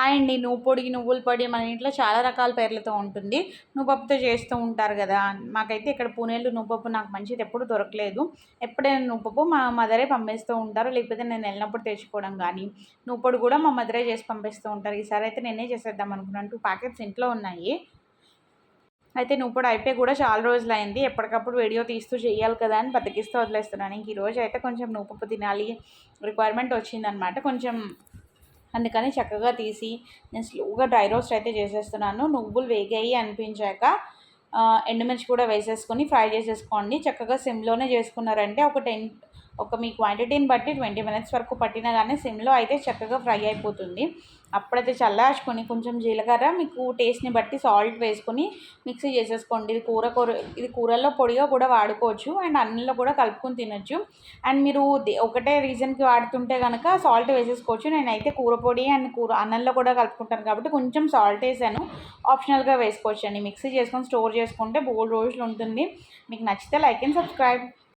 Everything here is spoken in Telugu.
హాయ్ అండి. నువ్వు పొడి నువ్వుల పొడి మన ఇంట్లో చాలా రకాల పేర్లతో ఉంటుంది. నువ్వుపప్పుతో చేస్తూ ఉంటారు కదా. మాకైతే ఇక్కడ పూణేలో నువ్వుపప్పు నాకు మంచిది ఎప్పుడు దొరకలేదు. ఎప్పుడైనా నువ్వుపప్పు మా మదరే పంపిస్తూ ఉంటారు. లేకపోతే నేను వెళ్ళినప్పుడు తెచ్చుకోవడం కానీ నువ్వు పొడి కూడా మా మదరే చేసి పంపిస్తూ ఉంటారు. ఈసారి అయితే నేనే చేసేద్దాం అనుకున్నాను. టూ ప్యాకెట్స్ ఇంట్లో ఉన్నాయి. అయితే నువ్వు కూడా అయిపోయి కూడా చాలా రోజులు అయింది ఎప్పటికప్పుడు వీడియో తీస్తూ చేయాలి కదా అని బతికిస్తూ వదిలేస్తున్నాను. ఇంక ఈరోజు అయితే కొంచెం నువ్వు తినాలి రిక్వైర్మెంట్ వచ్చిందనమాట. కొంచెం అందుకని చక్కగా తీసి నేను స్లోగా డ్రై రోస్ట్ అయితే చేసేస్తున్నాను. నువ్వులు వేగాయి అనిపించాక ఎండుమిర్చి కూడా వేసేసుకొని ఫ్రై చేసేసుకోండి. చక్కగా సిమ్లోనే చేసుకున్నారంటే ఒక టెన్ ఒక మీ క్వాంటిటీని బట్టి ట్వంటీ మినిట్స్ వరకు పట్టినా కానీ సిమ్లో అయితే చక్కగా ఫ్రై అయిపోతుంది. అప్పుడైతే చల్లార్చుకొని కొంచెం జీలకర్ర మీకు టేస్ట్ని బట్టి సాల్ట్ వేసుకొని మిక్సీ చేసేసుకోండి. ఇది కూర కూర ఇది కూరల్లో పొడిగా కూడా వాడుకోవచ్చు అండ్ అన్నంలో కూడా కలుపుకొని తినొచ్చు. అండ్ మీరు ఒకటే రీజన్కి వాడుతుంటే కనుక సాల్ట్ వేసేసుకోవచ్చు. నేనైతే కూర పొడి అండ్ కూర అన్నంలో కూడా కలుపుకుంటాను కాబట్టి కొంచెం సాల్ట్ వేసాను. ఆప్షనల్గా వేసుకోవచ్చు అండి మిక్సీ చేసుకొని స్టోర్ చేసుకుంటే బోల్డ్ రోజులు ఉంటుంది. మీకు నచ్చితే లైక్ అండ్ సబ్స్క్రైబ్.